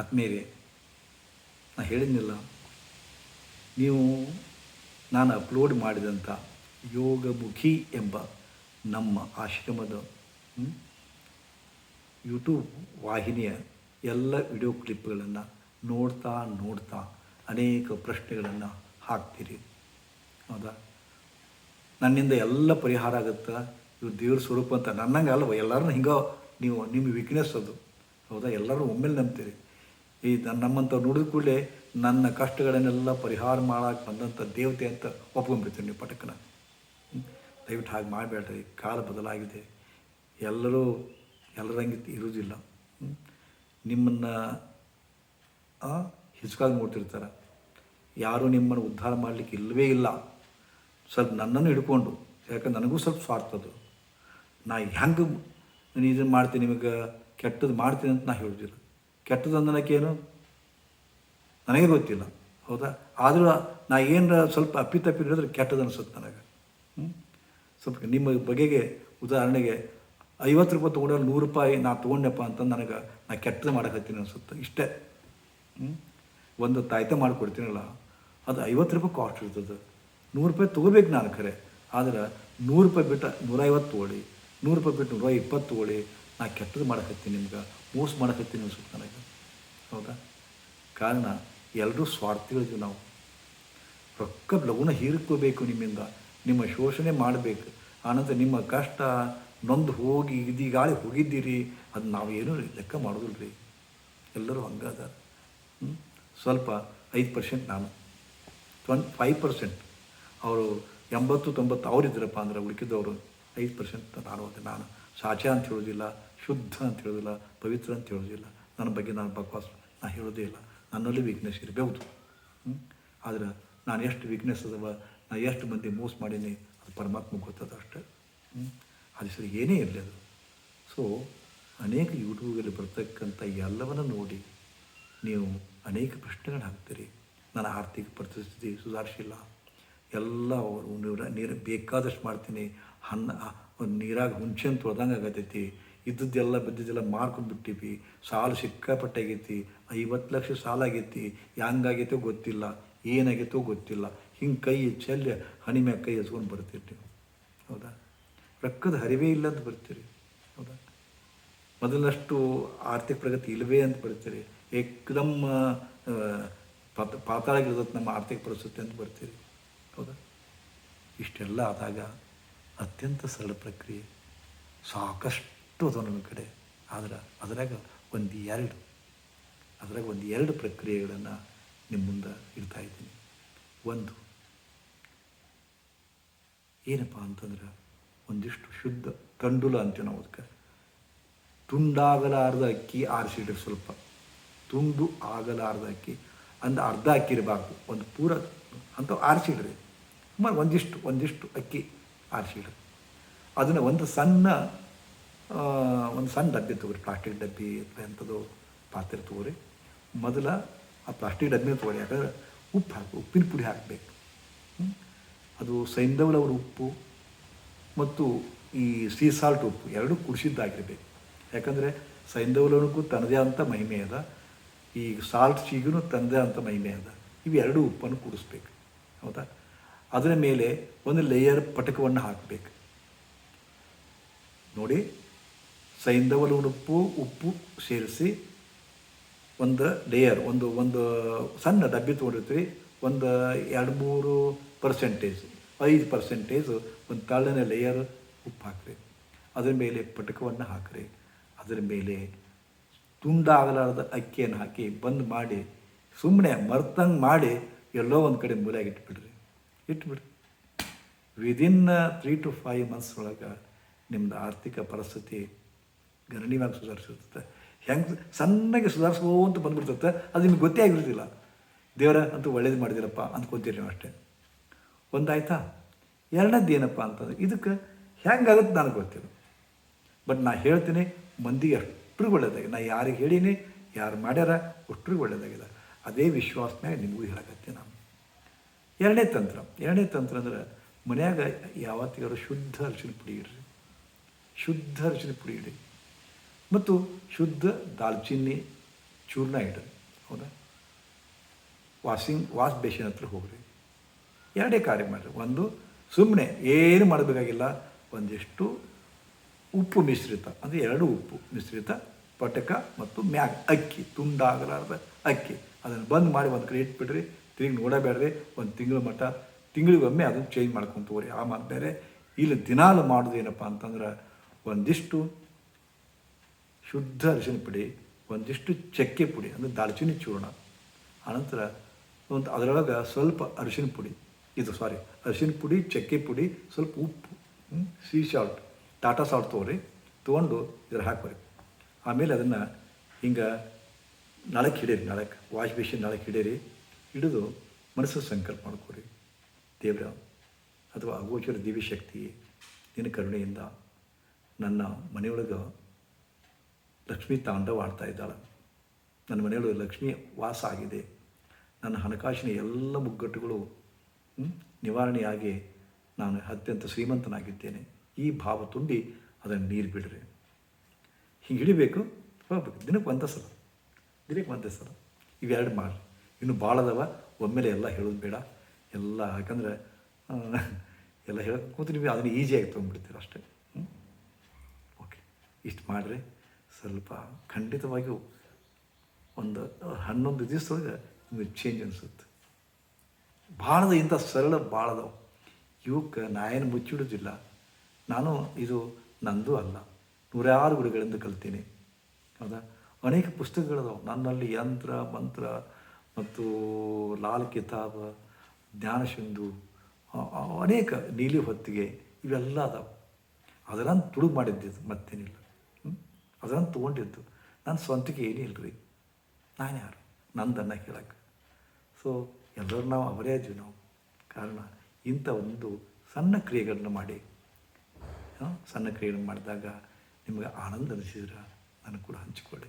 ಆತ್ಮೀಯರೇ, ನಾ ಹೇಳಿದ್ನಿಲ್ಲ, ನೀವು ನಾನು ಅಪ್ಲೋಡ್ ಮಾಡಿದಂಥ ಯೋಗಮುಖಿ ಎಂಬ ನಮ್ಮ ಆಶ್ರಮದ ಯೂಟ್ಯೂಬ್ ವಾಹಿನಿಯ ಎಲ್ಲ ವಿಡಿಯೋ ಕ್ಲಿಪ್ಗಳನ್ನು ನೋಡ್ತಾ ನೋಡ್ತಾ ಅನೇಕ ಪ್ರಶ್ನೆಗಳನ್ನು ಹಾಕ್ತೀರಿ. ಹೌದಾ? ನನ್ನಿಂದ ಎಲ್ಲ ಪರಿಹಾರ ಆಗುತ್ತೆ? ಇವು ದೇವ್ರ ಸ್ವರೂಪ ಅಂತ ನನ್ನಂಗೆ ಅಲ್ವ? ಎಲ್ಲರೂ ಹಿಂಗೆ ನೀವು ನಿಮ್ಮ ವೀಕ್ನೆಸ್ ಅದು. ಹೌದಾ? ಎಲ್ಲರೂ ಒಮ್ಮೆಲೆ ನಂಬ್ತೀರಿ. ಈ ನಮ್ಮಂಥ ನೋಡಿದ ಕೂಡಲೇ ನನ್ನ ಕಷ್ಟಗಳನ್ನೆಲ್ಲ ಪರಿಹಾರ ಮಾಡಕ್ಕೆ ಬಂದಂಥ ದೇವತೆ ಅಂತ ಒಪ್ಕೊಂಡ್ಬಿಡ್ತೀನಿ ನೀವು ಪಟಕನ. ದಯವಿಟ್ಟು ಹಾಗೆ ಮಾಡಬೇಡ್ರಿ. ಕಾಲ ಬದಲಾಗಿದೆ. ಎಲ್ಲರೂ ಎಲ್ಲರಂಗೆ ಇರುವುದಿಲ್ಲ. ನಿಮ್ಮನ್ನು ಹಿಚ್ಕಾಗಿ ನೋಡ್ತಿರ್ತಾರೆ. ಯಾರೂ ನಿಮ್ಮನ್ನು ಉದ್ಧಾರ ಮಾಡಲಿಕ್ಕೆ ಇಲ್ಲವೇ ಇಲ್ಲ. ಸ್ವಲ್ಪ ನನ್ನನ್ನು ಹಿಡ್ಕೊಂಡು, ಯಾಕಂದ್ರೆ ನನಗೂ ಸ್ವಲ್ಪ ಸ್ವಾರ್ಥ ಅದು. ನಾ ಹೆಂಗೆ ನೀನು ಇದನ್ನು ಮಾಡ್ತೀನಿ, ನಿಮಗೆ ಕೆಟ್ಟದ್ದು ಮಾಡ್ತೀನಿ ಅಂತ ನಾ ಹೇಳೋದಿಲ್ಲ. ಕೆಟ್ಟದ್ದು ಏನು ನನಗೆ ಗೊತ್ತಿಲ್ಲ. ಹೌದಾ? ಆದರೂ ನಾ ಏನರ ಸ್ವಲ್ಪ ಅಪ್ಪಿತಪ್ಪಿ ಹೇಳಿದ್ರೆ ಕೆಟ್ಟದ್ದು ಅನಿಸುತ್ತೆ ನನಗೆ? ಸ್ವಲ್ಪ ನಿಮ್ಮ ಬಗೆಗೆ ಉದಾಹರಣೆಗೆ ಐವತ್ತು ರೂಪಾಯಿ ತೊಗೊಂಡ್ರೆ ನೂರು ರೂಪಾಯಿ ನಾ ತೊಗೊಂಡೆಪ್ಪ ಅಂತ ನನಗೆ ನಾ ಕೆಟ್ಟದ್ದು ಮಾಡಕತ್ತೀನಿ ಅನಿಸುತ್ತೆ. ಇಷ್ಟೇ? ಒಂದು ತಾಯ್ತ ಮಾಡಿಕೊಡ್ತೀನಲ್ಲ. ಅದು ಐವತ್ತು ರೂಪಾಯಿ ಕಾಸ್ಟ್ ಇರ್ತದೆ. ನೂರು ರೂಪಾಯಿ ತೊಗೋಬೇಕು ನಾನು ಖರೆ. ಆದ್ರೆ ನೂರು ರೂಪಾಯಿ ಬಿಟ್ಟ ನೂರೈವತ್ತು ತೊಗೊಳ್ಳಿ. ನೂರು ರೂಪಾಯಿ ಬಿಟ್ಟು ನೂರ ಇಪ್ಪತ್ತು ತೊಗೊಳ್ಳಿ. ನಾ ಕೆಟ್ಟದ್ದು ಮಾಡಕತ್ತೀನಿ ನಿಮ್ಗೆ ಮೋಸ ಮಾಡಕತ್ತೀನಿ ಅನ್ಸುತ್ತೆ ನನಗೆ. ಹೌದಾ? ಕಾರಣ ಎಲ್ಲರೂ ಸ್ವಾರ್ಥಿಗಳಿದ್ವಿ ನಾವು. ರೊಕ್ಕ ಲಗುನ ಹೀರ್ಕೋಬೇಕು ನಿಮ್ಮಿಂದ, ನಿಮ್ಮ ಶೋಷಣೆ ಮಾಡಬೇಕು. ಆನಂತರ ನಿಮ್ಮ ಕಷ್ಟ ನೊಂದು ಹೋಗಿ ಇದೀಗಾಳಿ ಹೋಗಿದ್ದೀರಿ, ಅದು ನಾವು ಏನೂ ಲೆಕ್ಕ ಮಾಡೋದಿಲ್ಲ ರೀ ಎಲ್ಲರೂ ಹಂಗಾದ ಸ್ವಲ್ಪ ಐದು ಪರ್ಸೆಂಟ್ ನಾನು. Twenty five percent. ಅವರು ಎಂಬತ್ತು ತೊಂಬತ್ತು ಅವರಿದ್ದರಪ್ಪ ಅಂದರೆ ಉಳಿಕಿದವರು ಐದು ಪರ್ಸೆಂಟ್ ನಾನು ಅದೇ ನಾನು. ಸಾಚ ಅಂತ ಹೇಳೋದಿಲ್ಲ. ಶುದ್ಧ ಅಂತ ಹೇಳೋದಿಲ್ಲ, ಪವಿತ್ರ ಅಂತ ಹೇಳೋದಿಲ್ಲ. ನನ್ನ ಬಗ್ಗೆ ನಾನು ಬಕವಾಸ್ ನಾನು ಹೇಳೋದೇ ಇಲ್ಲ. ನನ್ನಲ್ಲಿ ವೀಕ್ನೆಸ್ ಇರಬಹುದು ಆದ್ರೆ ನಾನು ಎಷ್ಟು ವೀಕ್ನೆಸ್ ಅದಾವ ನಾನು ಎಷ್ಟು ಮಂದಿ ಮೋಸ ಮಾಡೀನಿ, ಅದು ಪರಮಾತ್ಮ ಗೊತ್ತದ ಅಷ್ಟೇ? ಅದು ಸರಿ, ಏನೇ ಇರಲಿ ಅದು. ಸೊ ಅನೇಕ ಯೂಟ್ಯೂಬಲ್ಲಿ ಬರ್ತಕ್ಕಂಥ ಎಲ್ಲವನ್ನು ನೋಡಿ ನೀವು ಅನೇಕ ಪ್ರಶ್ನೆಗಳು ಹಾಕ್ತೀರಿ. ನನ್ನ ಆರ್ಥಿಕ ಪರಿಸ್ಥಿತಿ ಸುಧಾರಿಸಿಲ್ಲ ಎಲ್ಲ ಅವರು ನೀರು ಬೇಕಾದಷ್ಟು ಮಾಡ್ತೀನಿ. ಹಣ್ಣು ನೀರಾಗ ಹುಂಚೆ ಅಂತ ತೊಳ್ದಂಗೆ ಆಗತೈತಿ ಇದ್ದದ್ದೆಲ್ಲ ಬಿದ್ದಿದ್ದೆಲ್ಲ ಮಾರ್ಕೊಂಡು ಬಿಟ್ಟಿವಿ ಸಾಲ ಸಿಕ್ಕಾಪಟ್ಟೆ ಆಗೈತಿ ಐವತ್ತು ಲಕ್ಷ ಸಾಲ ಆಗೈತಿ ಹೆಂಗಾಗೈತೋ ಗೊತ್ತಿಲ್ಲ. ಏನಾಗೈತೋ ಗೊತ್ತಿಲ್ಲ. ಹಿಂಗೆ ಕೈ ಚೆಲ್ಲಿ ಹಣಿ ಮ್ಯಾಗ ಕೈ ಹಚ್ಕೊಂಡು ಬರ್ತಿರ್ತೀವಿ ಹೌದಾ? ರೊಕ್ಕದ ಹರಿವೇ ಇಲ್ಲ ಅಂತ ಬರ್ತೀರಿ. ಹೌದಾ? ಮೊದಲಷ್ಟು ಆರ್ಥಿಕ ಪ್ರಗತಿ ಇಲ್ಲವೇ ಅಂತ ಬರ್ತೀರಿ. ಏಕದಮ್ ಪಾತ ಪಾತಾಳಾಗಿರ್ತದೆ ನಮ್ಮ ಆರ್ಥಿಕ ಪರಿಸ್ಥಿತಿ ಅಂತ ಬರ್ತೀರಿ. ಹೌದಾ? ಇಷ್ಟೆಲ್ಲ ಆದಾಗ ಅತ್ಯಂತ ಸರಳ ಪ್ರಕ್ರಿಯೆ. ಸಾಕಷ್ಟು ಅದಾವ ನಮ್ಮ ಕಡೆ. ಆದ್ರೆ ಅದರಾಗ ಒಂದು ಎರಡು, ಅದರಾಗ ಒಂದು ಎರಡು ಪ್ರಕ್ರಿಯೆಗಳನ್ನು ನಿಮ್ಮ ಮುಂದೆ ಇಡ್ತಾ ಇದ್ದೀನಿ. ಒಂದು, ಏನಪ್ಪ ಅಂತಂದ್ರೆ ಒಂದಿಷ್ಟು ಶುದ್ಧ ತಂಡುಲ ಅಂತೀವಿ ನಾವು ಅದಕ್ಕೆ ತುಂಡಾಗಲಾರ್ದ ಅಕ್ಕಿ ಆರಿಸಿಡ್ರಿ ಸ್ವಲ್ಪ. ತುಂಡು ಆಗಲಾರ್ದ ಅಕ್ಕಿ. ಅಂದ ಅರ್ಧ ಅಕ್ಕಿ ಇರಬಾರ್ದು. ಒಂದು ಪೂರ ಅಂತ ಆರಿಸಿಡ್ರಿ ಸುಮಾರು ಒಂದಿಷ್ಟು ಒಂದಿಷ್ಟು ಅಕ್ಕಿ ಆರಿಸಿಡ್ರಿ ಅದನ್ನು ಒಂದು ಸಣ್ಣ ಒಂದು ಸಣ್ಣ ಡಬ್ಬಿ ತಗೋರಿ ಪ್ಲಾಸ್ಟಿಕ್ ಡಬ್ಬಿ ಅಥವಾ ಎಂಥದ್ದು ಪಾತ್ರೆ ತಗೋರಿ. ಮೊದಲ ಆ ಪ್ಲಾಸ್ಟಿಕ್ ಡಬ್ಬಿನ ತಗೋರಿ, ಯಾಕಂದ್ರೆ ಉಪ್ಪು ಹಾಕಿ, ಉಪ್ಪಿನ ಪುಡಿ ಹಾಕಬೇಕು. ಅದು ಸೈಂಧವಲವರ ಉಪ್ಪು ಮತ್ತು ಈ ಸೀ ಸಾಲ್ಟ್ ಉಪ್ಪು ಎರಡೂ ಕುಡಿಸಿದ್ದಾಗಿರಬೇಕು. ಯಾಕಂದರೆ ಸೈಂಧವಲವನಿಗೂ ತನ್ನದೇ ಅಂತ ಮಹಿಮೆ ಅದ. ಈ ಸಾಲ್ಟ್ ಸೀಗೂ ತನ್ನದೇ ಅಂತ ಮಹಿಮೆ ಅದ. ಇವೆರಡೂ ಉಪ್ಪನ್ನು ಕುಡಿಸ್ಬೇಕು. ಹೌದಾ? ಅದರ ಮೇಲೆ ಒಂದು ಲೇಯರ್ ಪಟಕವನ್ನು ಹಾಕಬೇಕು. ನೋಡಿ ಸೈಂಧವಲವನ ಉಪ್ಪು ಉಪ್ಪು ಸೇರಿಸಿ ಒಂದು ಲೇಯರ್ ಒಂದು ಒಂದು ಸಣ್ಣ ಡಬ್ಬಿ ತೊಗೊಂಡಿರ್ತೀವಿ. ಒಂದು ಎರಡು ಮೂರು ಪರ್ಸೆಂಟೇಜ್ ಐದು ಪರ್ಸೆಂಟೇಜ್ ಒಂದು ತಳ್ಳನೆ ಲೇಯರ್ ಉಪ್ಪು ಹಾಕ್ರಿ. ಅದರ ಮೇಲೆ ಪಟಕವನ್ನು ಹಾಕ್ರಿ. ಅದರ ಮೇಲೆ ತುಂಡಾಗಲಾರದ ಅಕ್ಕಿಯನ್ನು ಹಾಕಿ ಬಂದ್ ಮಾಡಿ ಸುಮ್ಮನೆ ಮರ್ತಂಗೆ ಮಾಡಿ ಎಲ್ಲೋ ಒಂದು ಕಡೆ ಮೂಲೆಯಾಗಿ ಇಟ್ಬಿಡ್ರಿ. ಇಟ್ಬಿಡ್ರಿ. Within three two five months ಒಳಗೆ ನಿಮ್ಮದು ಆರ್ಥಿಕ ಪರಿಸ್ಥಿತಿ ಗಣನೀಯವಾಗಿ ಸುಧಾರಿಸಿರ್ತದೆ. ಹೆಂಗೆ ಸಣ್ಣಗೆ ಸುಧಾರಿಸ್ಬೋಂತ ಬಂದ್ಬಿಡ್ತದೆ. ಅದು ನಿಮ್ಗೆ ಗೊತ್ತೇ ಆಗಿರೋದಿಲ್ಲ. ದೇವರ ಅಂತೂ ಒಳ್ಳೇದು ಮಾಡಿದಿರಪ್ಪ ಅಂದ್ಕೊತೀರಿ ನೀವು ಅಷ್ಟೇ. ಒಂದಾಯ್ತಾ? ಎರಡನೇದು ಏನಪ್ಪ ಅಂತಂದ್ರೆ ಇದಕ್ಕೆ ಹೆಂಗಾಗುತ್ತೆ ನನಗೆ ಗೊತ್ತಿಲ್ಲ. ಬಟ್ ನಾ ಹೇಳ್ತೀನಿ ಮಂದಿಗೆ ಅಷ್ಟ್ರಿಗೆ ಒಳ್ಳೆಯದಾಗಿದೆ ನಾ ಯಾರಿಗೆ ಹೇಳೀನಿ, ಯಾರು ಮಾಡ್ಯಾರ ಅಷ್ಟ್ರಿಗೆ ಒಳ್ಳೇದಾಗಿದೆ. ಅದೇ ವಿಶ್ವಾಸನಾಗ ನಿಮಗೂ ಹೇಳಕತ್ತೆ ನಾನು. ಎರಡನೇ ತಂತ್ರ. ಎರಡನೇ ತಂತ್ರ ಅಂದ್ರೆ ಮನ್ಯಾಗ ಯಾವತ್ತಿಗಾರು ಶುದ್ಧ ಅರಿಶಿನ ಪುಡಿ ಇಡ್ರಿ. ಶುದ್ಧ ಅರಿಶಿನ ಪುಡಿ ಇಡಿ ಮತ್ತು ಶುದ್ಧ ದಾಲ್ಚಿನ್ನಿ ಚೂರ್ಣ ಇಡ್ರಿ ಹೌದಾ? ವಾಷಿಂಗ್ ವಾಶ್ ಬೇಸಿನ್ ಹತ್ರ ಹೋಗ್ರಿ. ಎರಡೇ ಕಾರ್ಯ ಮಾಡಿರಿ. ಒಂದು ಸುಮ್ಮನೆ ಏನು ಮಾಡಬೇಕಾಗಿಲ್ಲ. ಒಂದಿಷ್ಟು ಉಪ್ಪು ಮಿಶ್ರಿತ. ಅಂದರೆ ಎರಡು ಉಪ್ಪು ಮಿಶ್ರಿತ, ಪಟಕ ಮತ್ತು ಮ್ಯಾಗ, ಅಕ್ಕಿ. ತುಂಡಾಗಲಾರ್ದ ಅಕ್ಕಿ. ಅದನ್ನು ಬಂದ್ ಮಾಡಿ ಒಂದು ಕಡೆ ಇಟ್ಬಿಡ್ರಿ. ತಿರುಗಿ ನೋಡಬೇಡ್ರಿ. ಒಂದು ತಿಂಗಳ ಮಟ್ಟ, ತಿಂಗಳಿಗೊಮ್ಮೆ ಅದನ್ನು ಚೇಂಜ್ ಮಾಡ್ಕೊಂತ ಹೋಗ್ರಿ ಆ ಮಾತು ಬೇರೆ ಇಲ್ಲಿ ದಿನಾಲು ಮಾಡೋದು ಏನಪ್ಪ ಅಂತಂದ್ರೆ ಒಂದಿಷ್ಟು ಶುದ್ಧ ಅರಿಶಿನ ಪುಡಿ, ಒಂದಿಷ್ಟು ಚಕ್ಕೆ ಪುಡಿ, ಅಂದರೆ ದಾಲ್ಚಿನ್ನಿ ಚೂರ್ಣ. ಆನಂತರ ಒಂದು ಅದರೊಳಗೆ ಸ್ವಲ್ಪ ಅರಿಶಿನ ಪುಡಿ, ಇದು ಸಾರಿ ಅರಿಶಿನ ಪುಡಿ, ಚಕ್ಕೆ ಪುಡಿ, ಸ್ವಲ್ಪ ಉಪ್ಪು ಸೀ ಸಾಲ್ಟ್ ಟಾಟಾ ಸಾಲ್ಟ್ ತೊಗೊರಿ, ತೊಗೊಂಡು ಇದ್ರ ಹಾಕೋರಿ ಆಮೇಲೆ ಅದನ್ನು ಹಿಂಗೆ ನಳಕ್ಕೆ ಹಿಡೀರಿ ನಳಕ್ಕೆ ವಾಶ್ ಬೇಷನ್ ನಳಕ್ಕೆ ಹಿಡೀರಿ, ಹಿಡಿದು ಮನಸ್ಸು ಸಂಕಲ್ಪ ಮಾಡ್ಕೊರಿ. ದೇವ್ರ, ಅಥವಾ ಅಗೋಚರ ದೇವಿ ಶಕ್ತಿ ನಿನ್ನ ಕರುಣೆಯಿಂದ ನನ್ನ ಮನೆಯೊಳಗೆ ಲಕ್ಷ್ಮೀ ತಾಂಡವ ಆಡ್ತಾ ಇದ್ದಾಳೆ. ನನ್ನ ಮನೆಯಲ್ಲಿ ಲಕ್ಷ್ಮಿ ವಾಸ ಆಗಿದೆ. ನನ್ನ ಹಣಕಾಸಿನ ಎಲ್ಲ ಮುಗ್ಗಟ್ಟುಗಳು ನಿವಾರಣೆಯಾಗಿ ನಾನು ಅತ್ಯಂತ ಶ್ರೀಮಂತನಾಗಿದ್ದೇನೆ. ಈ ಭಾವ ತುಂಬಿ ಅದನ್ನು ನೀರು ಬಿಡ್ರಿ. ಹಿಂಗೆ ಹಿಡಿಬೇಕು. ಹೋಗ್ಬೇಕು ದಿನಕ್ಕೆ ಒಂದೇ ಸಲ. ದಿನಕ್ಕೆ ಒಂದೇ ಸಲ. ಇವೆರಡು ಮಾಡಿರಿ. ಇನ್ನು ಭಾಳದವ ಒಮ್ಮೆಲೆ ಎಲ್ಲ ಹೇಳೋದು ಬೇಡ. ಎಲ್ಲ ಯಾಕಂದರೆ ಎಲ್ಲ ಹೇಳಕ್ಕೆ ನೀವು ಅದನ್ನು ಈಸಿಯಾಗಿ ತೊಗೊಂಡ್ಬಿಡ್ತೀರ ಅಷ್ಟೇ. ಓಕೆ ಇಷ್ಟು ಮಾಡಿದ್ರೆ ಸ್ವಲ್ಪ ಖಂಡಿತವಾಗಿಯೂ ಒಂದು ಹನ್ನೊಂದು ದಿವಸದೊಳಗೆ ನಿಮಗೆ ಚೇಂಜ್ ಅನಿಸುತ್ತೆ. ಭಾಳದ ಇಂಥ ಸರಳ ಭಾಳದವು ಇವಕ್ಕೆ ನಾ ಏನು ಮುಚ್ಚಿಡೋದಿಲ್ಲ. ನಾನು ಇದು ನಂದು ಅಲ್ಲ. ನೂರಾರು ಗುಡಿಗಳಿಂದ ಕಲ್ತೀನಿ. ಹೌದಾ? ಅನೇಕ ಪುಸ್ತಕಗಳದಾವೆ. ನನ್ನಲ್ಲಿ ಯಂತ್ರ, ಮಂತ್ರ ಮತ್ತು ಲಾಲ್ ಕಿತಾಬ್ ಜ್ಞಾನ ಸಿಂಧು ಅ- ಅ- ಅನೇಕ ನೀಲಿ ಹೊತ್ತಿಗೆ ಇವೆಲ್ಲ ಅದಾವೆ. ಅದನ್ನು ತುಡುಗು ಮಾಡಿದ್ದಿದ್ದು ಮತ್ತೇನಿಲ್ಲ? ಅದನ್ನು ತೊಗೊಂಡಿದ್ದು. ನನ್ನ ಸ್ವಂತಕ್ಕೆ ಏನೂ ನಾನು ಯಾರು? ನಂದನ್ನು ಕೇಳೋಕ್ಕೆ. ಸೊ ಎಲ್ಲರೂ ನಾವು ಅವರೇ ಇದೀವಿ ನಾವು. ಕಾರಣ, ಇಂಥ ಒಂದು ಸಣ್ಣ ಕ್ರಿಯೆಗಳನ್ನು ಮಾಡಿ. ಸಣ್ಣ ಕ್ರಿಯೆಗಳನ್ನು ಮಾಡಿದಾಗ ನಿಮಗೆ ಆನಂದ ಅನಿಸಿದ್ರೆ ನಾನು ಕೂಡ ಹಂಚಿಕೊಳ್ಳಿ.